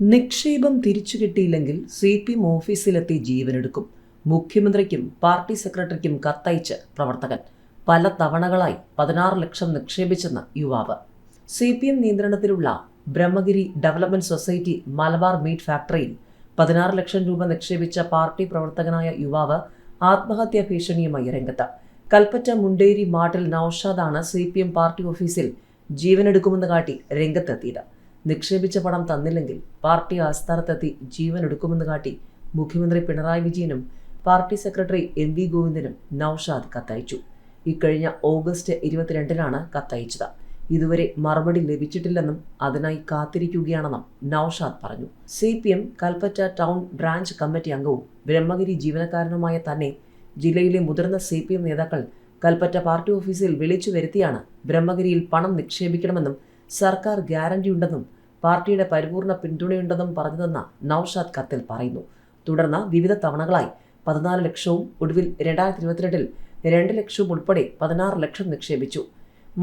നിക്ഷേപം തിരിച്ചു കിട്ടിയില്ലെങ്കിൽ സി പി എം ഓഫീസിലെത്തി ജീവനെടുക്കും. മുഖ്യമന്ത്രിക്കും പാർട്ടി സെക്രട്ടറിക്കും കത്തയച്ച് പ്രവർത്തകൻ. പല തവണകളായി പതിനാറ് ലക്ഷം നിക്ഷേപിച്ചെന്ന് യുവാവ്. സി പി എം നിയന്ത്രണത്തിലുള്ള Brahmagiri development society Malabar meat ഫാക്ടറിയിൽ പതിനാറ് ലക്ഷം രൂപ നിക്ഷേപിച്ച പാർട്ടി പ്രവർത്തകനായ യുവാവ് ആത്മഹത്യാ ഭീഷണിയുമായി രംഗത്ത്. കൽപ്പറ്റ മുണ്ടേരി മാട്ടിൽ നൌഷാദാണ് സി പി എം പാർട്ടി ഓഫീസിൽ ജീവനെടുക്കുമെന്ന് കാട്ടി രംഗത്തെത്തിയത്. നിക്ഷേപിച്ച പണം തന്നില്ലെങ്കിൽ പാർട്ടി ആസ്ഥാനത്തെത്തി ജീവൻ എടുക്കുമെന്ന് കാട്ടി മുഖ്യമന്ത്രി പിണറായി വിജയനും പാർട്ടി സെക്രട്ടറി എം വി ഗോവിന്ദനും നൌഷാദ് കത്തയച്ചു. ഇക്കഴിഞ്ഞ ഓഗസ്റ്റ് ഇരുപത്തിരണ്ടിനാണ് കത്തയച്ചത്. ഇതുവരെ മറുപടി ലഭിച്ചിട്ടില്ലെന്നും അതിനായി കാത്തിരിക്കുകയാണെന്നും നൌഷാദ് പറഞ്ഞു. C P M Kalpetta town branch committee അംഗവും ബ്രഹ്മഗിരി ജീവനക്കാരനുമായ തന്നെ ജില്ലയിലെ മുതിർന്ന സി പി എം നേതാക്കൾ കൽപ്പറ്റ പാർട്ടി ഓഫീസിൽ വിളിച്ചു വരുത്തിയാണ് ബ്രഹ്മഗിരിയിൽ പണം നിക്ഷേപിക്കണമെന്നും സർക്കാർ ഗ്യാരണ്ടിയുണ്ടെന്നും പാർട്ടിയുടെ പരിപൂർണ പിന്തുണയുണ്ടെന്നും പറഞ്ഞതെന്ന നൌഷാദ് കത്തിൽ പറയുന്നു. തുടർന്ന് വിവിധ തവണകളായി പതിനാല് ലക്ഷവും ഒടുവിൽ രണ്ടായിരത്തി ഇരുപത്തിരണ്ടിൽ രണ്ട് ലക്ഷവും ഉൾപ്പെടെ പതിനാറ് ലക്ഷം നിക്ഷേപിച്ചു.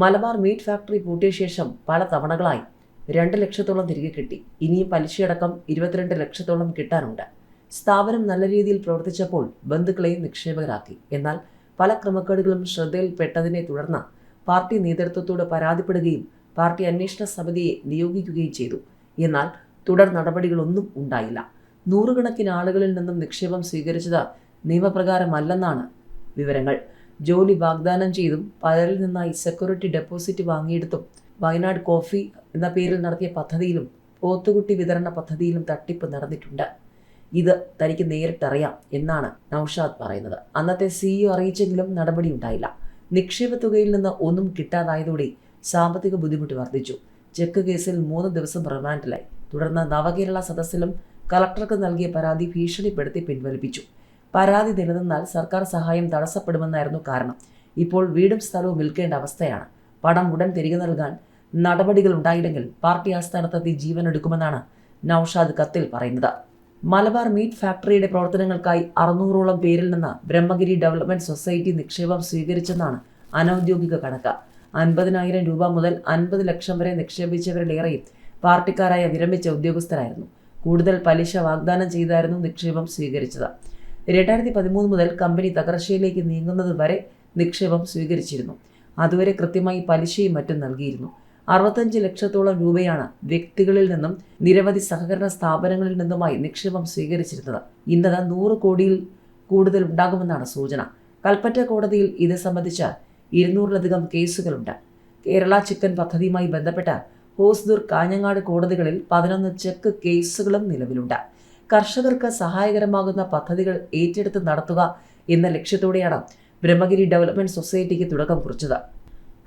മലബാർ മീറ്റ് ഫാക്ടറി പൂട്ടിയ ശേഷം പല തവണകളായി രണ്ട് ലക്ഷത്തോളം തിരികെ കിട്ടി. ഇനിയും പലിശയടക്കം ഇരുപത്തിരണ്ട് ലക്ഷത്തോളം കിട്ടാനുണ്ട്. സ്ഥാപനം നല്ല രീതിയിൽ പ്രവർത്തിച്ചപ്പോൾ ബന്ധുക്കളെയും നിക്ഷേപകരാക്കി. എന്നാൽ പല ക്രമക്കേടുകളും ശ്രദ്ധയിൽപ്പെട്ടതിനെ തുടർന്ന് പാർട്ടി നേതൃത്വത്തോട് പരാതിപ്പെടുകയും പാർട്ടി അന്വേഷണ സമിതിയെ നിയോഗിക്കുകയും ചെയ്തു. എന്നാൽ തുടർ നടപടികളൊന്നും ഉണ്ടായില്ല. നൂറുകണക്കിന് ആളുകളിൽ നിന്നും നിക്ഷേപം സ്വീകരിച്ചത് നിയമപ്രകാരമല്ലെന്നാണ് വിവരങ്ങൾ. ജോലി വാഗ്ദാനം ചെയ്തും പലരിൽ നിന്നായി സെക്യൂരിറ്റി ഡെപ്പോസിറ്റ് വാങ്ങിയെടുത്തും വയനാട് കോഫി എന്ന പേരിൽ നടത്തിയ പദ്ധതിയിലും പോത്തുകുട്ടി വിതരണ പദ്ധതിയിലും തട്ടിപ്പ് നടന്നിട്ടുണ്ട്. ഇത് തനിക്ക് നേരിട്ടറിയാം എന്നാണ് നൌഷാദ് പറയുന്നത്. അന്നത്തെ സിഇഒ അറിയിച്ചെങ്കിലും നടപടി ഉണ്ടായില്ല. നിക്ഷേപ തുകയിൽ നിന്ന് ഒന്നും കിട്ടാതായതോടെ സാമ്പത്തിക ബുദ്ധിമുട്ട് വർദ്ധിച്ചു. ചെക്ക് കേസിൽ മൂന്ന് ദിവസം റിമാൻഡിലായി. തുടർന്ന് നവകേരള സദസ്സിലും കളക്ടർക്ക് നൽകിയ പരാതി ഭീഷണിപ്പെടുത്തി പിൻവലിപ്പിച്ചു. പരാതി നിലനിന്നാൽ സർക്കാർ സഹായം തടസ്സപ്പെടുമെന്നായിരുന്നു കാരണം. ഇപ്പോൾ വീടും സ്ഥലവും വിൽക്കേണ്ട അവസ്ഥയാണ്. പണം ഉടൻ തിരികെ നൽകാൻ നടപടികൾ ഉണ്ടായില്ലെങ്കിൽ പാർട്ടി ആസ്ഥാനത്തെത്തി ജീവൻ എടുക്കുമെന്നാണ് നൌഷാദ് കത്തിൽ പറയുന്നത്. മലബാർ മീറ്റ് ഫാക്ടറിയുടെ പ്രവർത്തനങ്ങൾക്കായി അറുന്നൂറോളം പേരിൽ നിന്ന് ബ്രഹ്മഗിരി ഡെവലപ്മെന്റ് സൊസൈറ്റി നിക്ഷേപം സ്വീകരിച്ചെന്നാണ് അനൌദ്യോഗിക കണക്ക്. അൻപതിനായിരം രൂപ മുതൽ അൻപത് ലക്ഷം വരെ നിക്ഷേപിച്ചവരിലേറെയും പാർട്ടിക്കാരായ വിരമിച്ച ഉദ്യോഗസ്ഥരായിരുന്നു. കൂടുതൽ പലിശ വാഗ്ദാനം ചെയ്തായിരുന്നു നിക്ഷേപം സ്വീകരിച്ചത്. രണ്ടായിരത്തി പതിമൂന്ന് മുതൽ കമ്പനി തകർച്ചയിലേക്ക് നീങ്ങുന്നത് വരെ നിക്ഷേപം സ്വീകരിച്ചിരുന്നു. അതുവരെ കൃത്യമായി പലിശയും മറ്റും നൽകിയിരുന്നു. അറുപത്തഞ്ച് ലക്ഷത്തോളം രൂപയാണ് വ്യക്തികളിൽ നിന്നും നിരവധി സഹകരണ സ്ഥാപനങ്ങളിൽ നിന്നുമായി നിക്ഷേപം സ്വീകരിച്ചിരുന്നത്. ഇന്നത് നൂറ് കോടിയിൽ കൂടുതൽ ഉണ്ടാകുമെന്നാണ് സൂചന. കൽപ്പറ്റ കോടതിയിൽ ഇത് സംബന്ധിച്ച ഇരുന്നൂറിലധികം കേസുകളുണ്ട്. കേരള ചിക്കൻ പദ്ധതിയുമായി ബന്ധപ്പെട്ട ഹോസ്ദുർ കാഞ്ഞങ്ങാട് കോടതികളിൽ പതിനൊന്ന് ചെക്ക് കേസുകളും നിലവിലുണ്ട്. കർഷകർക്ക് സഹായകരമാകുന്ന പദ്ധതികൾ ഏറ്റെടുത്ത് നടത്തുക എന്ന ലക്ഷ്യത്തോടെയാണ് ബ്രഹ്മഗിരി ഡെവലപ്മെന്റ് സൊസൈറ്റിക്ക് തുടക്കം കുറിച്ചത്.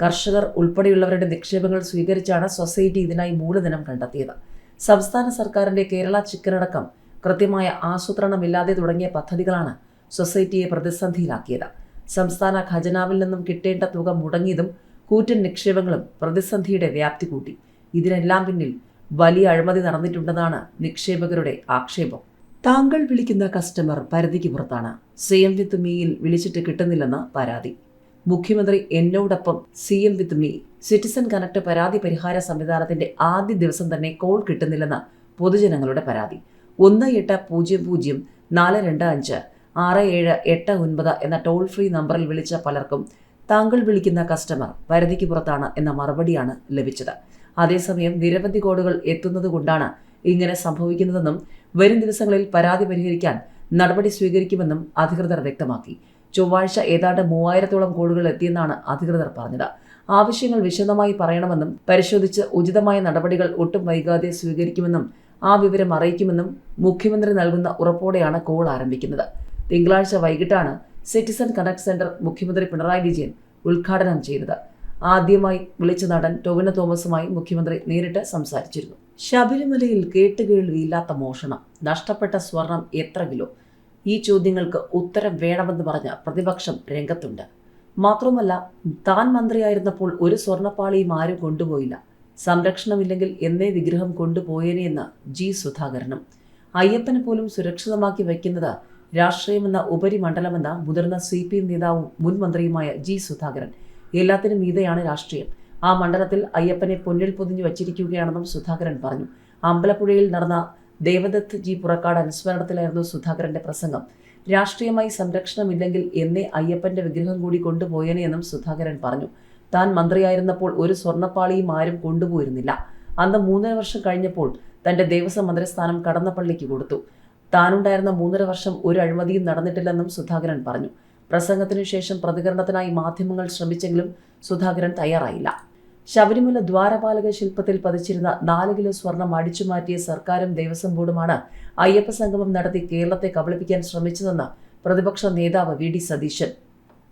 കർഷകർ ഉൾപ്പെടെയുള്ളവരുടെ നിക്ഷേപങ്ങൾ സ്വീകരിച്ചാണ് സൊസൈറ്റി ഇതിനായി മൂലധനം കണ്ടെത്തിയത്. സംസ്ഥാന സർക്കാരിന്റെ കേരള ചിക്കനടക്കം കൃത്യമായ ആസൂത്രണമില്ലാതെ തുടങ്ങിയ പദ്ധതികളാണ് സൊസൈറ്റിയെ പ്രതിസന്ധിയിലാക്കിയത്. സംസ്ഥാന ഖജനാവിൽ നിന്നും കിട്ടേണ്ട തുക മുടങ്ങിയതും കൂറ്റൻ നിക്ഷേപങ്ങളും പ്രതിസന്ധിയുടെ വ്യാപ്തി കൂട്ടി. ഇതിനെല്ലാം പിന്നിൽ വലിയ അഴിമതി നടന്നിട്ടുണ്ടെന്നാണ് നിക്ഷേപകരുടെ ആക്ഷേപം. താങ്കൾ വിളിക്കുന്ന കസ്റ്റമർ പരിധിക്ക് പുറത്താണ്. സി എം വിത്ത് മീയിൽ വിളിച്ചിട്ട് കിട്ടുന്നില്ലെന്ന് പരാതി. മുഖ്യമന്ത്രി എന്നോടൊപ്പം C M with me citizen connect പരാതി പരിഹാര സംവിധാനത്തിന്റെ ആദ്യ ദിവസം തന്നെ കോൾ കിട്ടുന്നില്ലെന്ന് പൊതുജനങ്ങളുടെ പരാതി. ഒന്ന് എട്ട് പൂജ്യം പൂജ്യം നാല് രണ്ട് അഞ്ച് ആറ് ഏഴ് എട്ട് ഒൻപത് എന്ന ടോൾ ഫ്രീ നമ്പറിൽ വിളിച്ച പലർക്കും താങ്കൾ വിളിക്കുന്ന കസ്റ്റമർ പരിധിക്ക് പുറത്താണ് എന്ന മറുപടിയാണ് ലഭിച്ചത്. അതേസമയം നിരവധി കോളുകൾ എത്തുന്നത് കൊണ്ടാണ് ഇങ്ങനെ സംഭവിക്കുന്നതെന്നും വരും ദിവസങ്ങളിൽ പരാതി പരിഹരിക്കാൻ നടപടി സ്വീകരിക്കുമെന്നും അധികൃതർ വ്യക്തമാക്കി. ചൊവ്വാഴ്ച ഏതാണ്ട് മൂവായിരത്തോളം കോളുകൾ എത്തിയെന്നാണ് അധികൃതർ പറഞ്ഞത്. ആവശ്യങ്ങൾ വിശദമായി പറയണമെന്നും പരിശോധിച്ച് ഉചിതമായ നടപടികൾ ഒട്ടും വൈകാതെ സ്വീകരിക്കുമെന്നും ആ വിവരം അറിയിക്കുമെന്നും മുഖ്യമന്ത്രി നൽകുന്ന ഉറപ്പോടെയാണ് കോൾ ആരംഭിക്കുന്നത്. തിങ്കളാഴ്ച വൈകിട്ടാണ് സിറ്റിസൺ കണക്ട് സെന്റർ മുഖ്യമന്ത്രി പിണറായി വിജയൻ ഉദ്ഘാടനം ചെയ്തത്. ആദ്യമായി വിളിച്ച നടൻ ടൊവിന തോമസുമായി മുഖ്യമന്ത്രി നേരിട്ട് സംസാരിച്ചിരുന്നു. ശബരിമലയിൽ കേട്ടുകേൾവിയില്ലാത്ത മോഷണം നഷ്ടപ്പെട്ട സ്വർണം എത്ര കിലോ? ഈ ചോദ്യങ്ങൾക്ക് ഉത്തരം വേണമെന്ന് പറഞ്ഞ പ്രതിപക്ഷം രംഗത്തുണ്ട്. മാത്രമല്ല താൻ മന്ത്രിയായിരുന്നപ്പോൾ ഒരു സ്വർണപ്പാളിയും ആരും കൊണ്ടുപോയില്ല. സംരക്ഷണമില്ലെങ്കിൽ എന്നേ വിഗ്രഹം കൊണ്ടുപോയേനെ എന്ന് ജി സുധാകരനും. അയ്യപ്പനെ പോലും സുരക്ഷിതമാക്കി വയ്ക്കുന്നത് രാഷ്ട്രീയമെന്ന ഉപരിമണ്ഡലമെന്ന മുതിർന്ന സി പി എം നേതാവും മുൻ മന്ത്രിയുമായ ജി സുധാകരൻ. എല്ലാത്തിനും മീതെയാണ് രാഷ്ട്രീയം. ആ മണ്ഡലത്തിൽ അയ്യപ്പനെ പൊന്നിൽ പൊതിഞ്ഞു വച്ചിരിക്കുകയാണെന്നും സുധാകരൻ പറഞ്ഞു. അമ്പലപ്പുഴയിൽ നടന്ന ദേവദത്ത് ജി പുറക്കാട് അനുസ്മരണത്തിലായിരുന്നു സുധാകരന്റെ പ്രസംഗം. രാഷ്ട്രീയമായി സംരക്ഷണമില്ലെങ്കിൽ എന്നെ അയ്യപ്പന്റെ വിഗ്രഹം കൂടി കൊണ്ടുപോയനെ എന്നും സുധാകരൻ പറഞ്ഞു. താൻ മന്ത്രിയായിരുന്നപ്പോൾ ഒരു സ്വർണപ്പാളിയും ആരും കൊണ്ടുപോയിരുന്നില്ല. അന്ന് മൂന്നര വർഷം കഴിഞ്ഞപ്പോൾ തന്റെ ദേവസ്വം മന്ത്രിസ്ഥാനം കടന്നപ്പള്ളിക്ക് കൊടുത്തു. താനുണ്ടായിരുന്ന മൂന്നര വർഷം ഒരു അഴിമതിയും നടന്നിട്ടില്ലെന്നും സുധാകരൻ പറഞ്ഞു. പ്രസംഗത്തിനു ശേഷം പ്രതികരണത്തിനായി മാധ്യമങ്ങൾ ശ്രമിച്ചെങ്കിലും സുധാകരൻ തയ്യാറായില്ല. ശബരിമല ദ്വാരപാലക ശില്പത്തിൽ പതിച്ചിരുന്ന നാല് കിലോ സ്വർണം അടിച്ചുമാറ്റിയ സർക്കാരും ദേവസ്വം ബോർഡുമാണ് അയ്യപ്പ സംഗമം നടത്തി കേരളത്തെ കബളിപ്പിക്കാൻ ശ്രമിച്ചതെന്ന് പ്രതിപക്ഷ നേതാവ് വി ഡി സതീശൻ.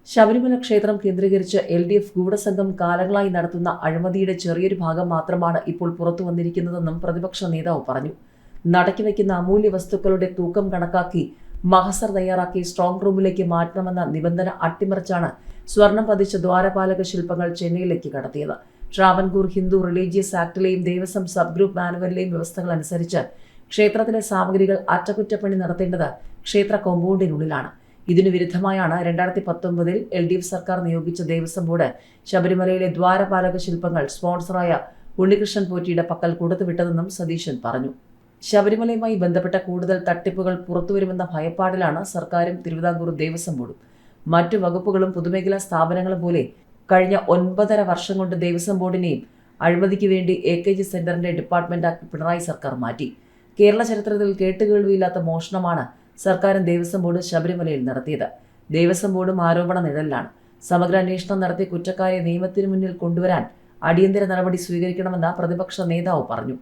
ശബരിമല ക്ഷേത്രം കേന്ദ്രീകരിച്ച് എൽ ഡി എഫ് ഗൂഢസംഘം കാലങ്ങളായി നടത്തുന്ന അഴിമതിയുടെ ചെറിയൊരു ഭാഗം മാത്രമാണ് ഇപ്പോൾ പുറത്തു വന്നിരിക്കുന്നതെന്നും പ്രതിപക്ഷ നേതാവ് പറഞ്ഞു. നടക്കി വയ്ക്കുന്ന അമൂല്യ വസ്തുക്കളുടെ തൂക്കം കണക്കാക്കി മഹസർ തയ്യാറാക്കി സ്ട്രോങ് റൂമിലേക്ക് മാറ്റണമെന്ന നിബന്ധന അട്ടിമറിച്ചാണ് സ്വർണം പതിച്ച ദ്വാരപാലക ശില്പങ്ങൾ ചെന്നൈയിലേക്ക് കടത്തിയത്. ട്രാവൻകൂർ ഹിന്ദു റിലീജിയസ് ആക്ടിലെയും ദേവസ്വം സബ് ഗ്രൂപ്പ് മാനുവലിലെയും വ്യവസ്ഥകൾ അനുസരിച്ച് ക്ഷേത്രത്തിലെ സാമഗ്രികൾ അറ്റകുറ്റപ്പണി നടത്തേണ്ടത് ക്ഷേത്ര കോമ്പൗണ്ടിനുള്ളിലാണ് ഇതിനു വിരുദ്ധമായാണ് രണ്ടായിരത്തി പത്തൊമ്പതിൽ എൽ ഡി എഫ് സർക്കാർ നിയോഗിച്ച ദേവസ്വം ബോർഡ് ശബരിമലയിലെ ദ്വാരപാലക ശില്പങ്ങൾ സ്പോൺസറായ ഉണ്ണികൃഷ്ണൻ പോറ്റിയുടെ പക്കൽ കൊടുത്തുവിട്ടതെന്നും സതീശൻ പറഞ്ഞു. ശബരിമലയുമായി ബന്ധപ്പെട്ട കൂടുതൽ തട്ടിപ്പുകൾ പുറത്തുവരുമെന്ന ഭയപ്പാടിലാണ് സർക്കാരും തിരുവിതാംകൂർ ദേവസ്വം ബോർഡും. മറ്റു വകുപ്പുകളും പൊതുമേഖലാ സ്ഥാപനങ്ങളും പോലെ കഴിഞ്ഞ ഒൻപതര വർഷം കൊണ്ട് ദേവസ്വം ബോർഡിനെയും അഴിമതിക്ക് വേണ്ടി എ കെ ജി സെന്ററിന്റെ ഡിപ്പാർട്ട്മെന്റാക്കി പിണറായി സർക്കാർ മാറ്റി. കേരള ചരിത്രത്തിൽ കേട്ടുകേൾവിയില്ലാത്ത മോഷണമാണ് സർക്കാരും ദേവസ്വം ബോർഡ് ശബരിമലയിൽ നടത്തിയത്. ദേവസ്വം ബോർഡും ആരോപണ നിഴലിലാണ്. സമഗ്ര അന്വേഷണം നടത്തി കുറ്റക്കാരെ നിയമത്തിനു മുന്നിൽ കൊണ്ടുവരാൻ അടിയന്തര നടപടി സ്വീകരിക്കണമെന്ന് പ്രതിപക്ഷ നേതാവ് പറഞ്ഞു.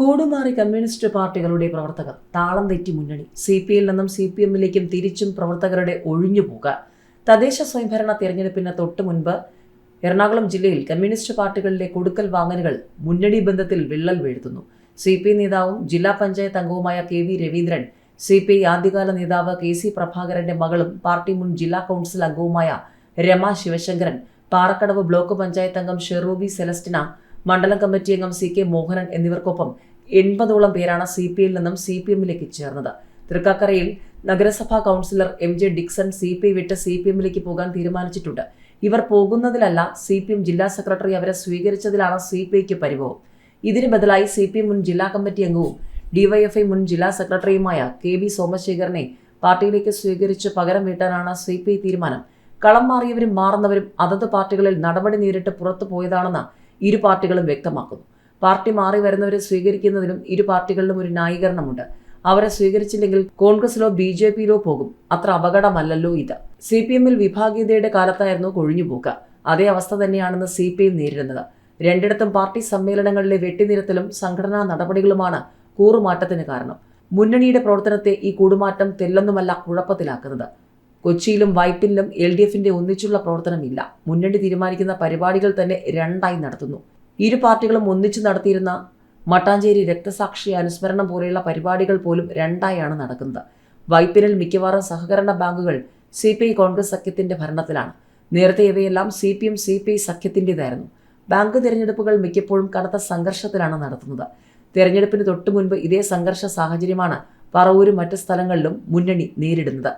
കൂടുമാറി കമ്മ്യൂണിസ്റ്റ് പാർട്ടികളുടെ പ്രവർത്തകർ താളം തെറ്റി മുന്നണി. സി പി ഐയിൽ നിന്നും സി പി എമ്മിലേക്കും തിരിച്ചും പ്രവർത്തകരുടെ ഒഴിഞ്ഞുപോക തദ്ദേശ സ്വയംഭരണ തിരഞ്ഞെടുപ്പിന് തൊട്ടു മുൻപ് എറണാകുളം ജില്ലയിൽ കമ്മ്യൂണിസ്റ്റ് പാർട്ടികളിലെ കൊടുക്കൽ വാങ്ങലുകൾ മുന്നണി ബന്ധത്തിൽ വിള്ളൽ വീഴ്ത്തുന്നു. സി പി നേതാവും ജില്ലാ പഞ്ചായത്ത് അംഗവുമായ K V Raveendran C P I ആദ്യകാല നേതാവ് കെ സി പ്രഭാകരന്റെ മകളും പാർട്ടി മുൻ ജില്ലാ കൗൺസിൽ അംഗവുമായ രമ ശിവശങ്കരൻ പാറക്കടവ് ബ്ലോക്ക് പഞ്ചായത്ത് അംഗം ഷെറൂബി സെലസ്റ്റിന മണ്ഡലം കമ്മിറ്റി അംഗം സി കെ മോഹനൻ എന്നിവർക്കൊപ്പം എൺപതോളം പേരാണ് സി പി ഐയിൽ നിന്നും സി പി എമ്മിലേക്ക് ചേർന്നത്. തൃക്കാക്കരയിൽ നഗരസഭാ councillor M J Dixon C P I വിട്ട് സി പി എമ്മിലേക്ക് പോകാൻ തീരുമാനിച്ചിട്ടുണ്ട്. ഇവർ പോകുന്നതിലല്ല സി പി എം ജില്ലാ സെക്രട്ടറി അവരെ സ്വീകരിച്ചതിലാണ് സി പി ഐക്ക് പരിഭവം. ഇതിന് ബദലായി സി പി എം മുൻ ജില്ലാ കമ്മിറ്റി അംഗവും ഡിവൈഎഫ്ഐ മുൻ ജില്ലാ സെക്രട്ടറിയുമായ കെ വി സോമശേഖരനെ പാർട്ടിയിലേക്ക് സ്വീകരിച്ച് പകരം വീട്ടാനാണ് സി പി ഐ തീരുമാനം. കളം മാറിയവരും മാറുന്നവരും അതത് പാർട്ടികളിൽ നടപടി നേരിട്ട് പുറത്തു പോയതാണെന്ന് ഇരു പാർട്ടികളും വ്യക്തമാക്കുന്നു. പാർട്ടി മാറി വരുന്നവരെ സ്വീകരിക്കുന്നതിലും ഇരു പാർട്ടികളിലും ഒരു ന്യായീകരണമുണ്ട്. അവരെ സ്വീകരിച്ചില്ലെങ്കിൽ കോൺഗ്രസിലോ ബി ജെ പിയിലോ പോകും. അത്ര അപകടമല്ലല്ലോ ഇത്. സി പി എമ്മിൽ വിഭാഗീയതയുടെ കാലത്തായിരുന്നു കൊഴിഞ്ഞുപോക്ക്. അതേ അവസ്ഥ തന്നെയാണെന്ന് സി പി എം നേരിടുന്നത്. രണ്ടിടത്തും പാർട്ടി സമ്മേളനങ്ങളിലെ വെട്ടിനിരത്തലും സംഘടനാ നടപടികളുമാണ് കൂറുമാറ്റത്തിന് കാരണം. മുന്നണിയുടെ പ്രവർത്തനത്തെ ഈ കൂടുമാറ്റം തെല്ലൊന്നുമല്ല കുഴപ്പത്തിലാക്കുന്നത്. കൊച്ചിയിലും വൈപ്പിനിലും എൽ ഡി എഫിന്റെ ഒന്നിച്ചുള്ള പ്രവർത്തനമില്ല. മുന്നണി തീരുമാനിക്കുന്ന പരിപാടികൾ തന്നെ രണ്ടായി നടത്തുന്നു. ഇരു പാർട്ടികളും ഒന്നിച്ചു നടത്തിയിരുന്ന മട്ടാഞ്ചേരി രക്തസാക്ഷി അനുസ്മരണം പോലെയുള്ള പരിപാടികൾ പോലും രണ്ടായാണ് നടക്കുന്നത്. വൈപ്പിനിൽ മിക്കവാറും സഹകരണ ബാങ്കുകൾ സി പി ഐ കോൺഗ്രസ് സഖ്യത്തിന്റെ ഭരണത്തിലാണ്. നേരത്തെ ഇവയെല്ലാം C P M C P I സഖ്യത്തിന്റെതായിരുന്നു bank തിരഞ്ഞെടുപ്പുകൾ മിക്കപ്പോഴും കനത്ത സംഘർഷത്തിലാണ് നടത്തുന്നത്. തിരഞ്ഞെടുപ്പിന് തൊട്ടു മുൻപ് ഇതേ സംഘർഷ സാഹചര്യമാണ് പറവൂരും മറ്റ് സ്ഥലങ്ങളിലും മുന്നണി നേരിടുന്നത്.